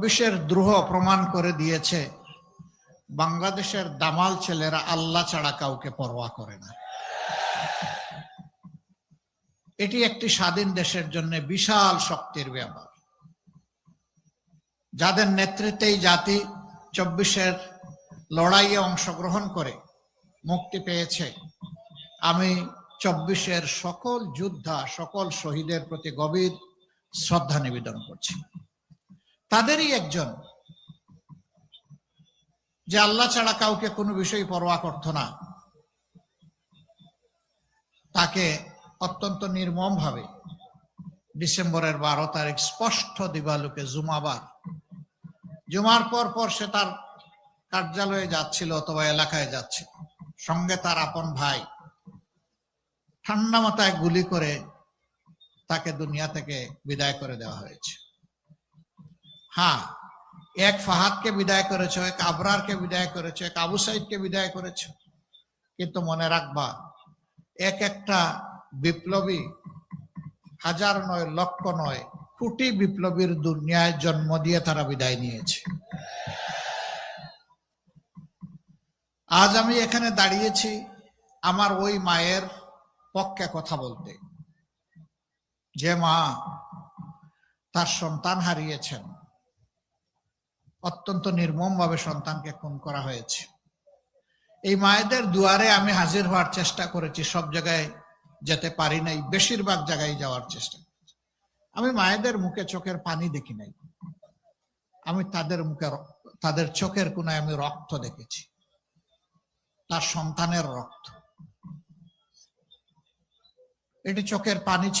চব্বিশের দ্রোহ প্রমাণ করে দিয়েছে, বাংলাদেশের দামাল ছেলেরা আল্লাহ ছাড়া কাউকে পরোয়া করে না। এটি একটি স্বাধীন দেশের জন্য বিশাল শক্তির ব্যাপার। যাদের নেতৃত্বেই জাতি চব্বিশের লড়াইয়ে অংশগ্রহণ করে মুক্তি পেয়েছে, আমি চব্বিশের সকল যোদ্ধা, সকল শহীদের প্রতি গভীর শ্রদ্ধা নিবেদন করছি। তাদেরই একজন। যে আল্লাহ ছাড়া কাউকে কোনো বিষয় পরোয়া করত না। তাকে অত্যন্ত নির্মম ভাবে ডিসেম্বরের বারো তারিখ স্পষ্ট দিবালুকে জুমাবার। জুমার পর পর সে তার কার্যালয়ে যাচ্ছিল অথবা এলাকায় যাচ্ছিল। সঙ্গে তার আপন ভাই। ঠান্ডা মাথায় গুলি করে তাকে দুনিয়া থেকে বিদায় করে দেওয়া হয়েছে। হ্যাঁ এক ফাহাদকে বিদায় করেছ, এক আবরারকে বিদায় করেছ, এক আবু সাইদকে বিদায় করেছ। কিন্তু মনে রাখবা, এক একটা বিপ্লবী হাজার নয়, লক্ষ নয়, কোটি বিপ্লবীর দুনিয়ায় জন্ম দিয়ে তারা বিদায় নিয়েছে। আজ আমি এখানে দাঁড়িয়েছি আমার ওই মায়ের পক্ষে কথা বলতে। যে মা তার সন্তান হারিয়েছেন। অত্যন্ত নির্মম ভাবে সন্তানকে খুন করা হয়েছে। এই মায়েদের দুয়ারে আমি হাজির হওয়ার চেষ্টা করেছি, সব জায়গায় যেতে পারি নাই, বেশিরভাগ জায়গায় যাওয়ার চেষ্টা করেছি। আমি মায়েদের মুখে চোখের পানি দেখি নাই। আমি তাদের মুখে তাদের চোখের কোনায় আমি রক্ত দেখেছি। তার সন্তানের রক্ত। এটি চোখের পানি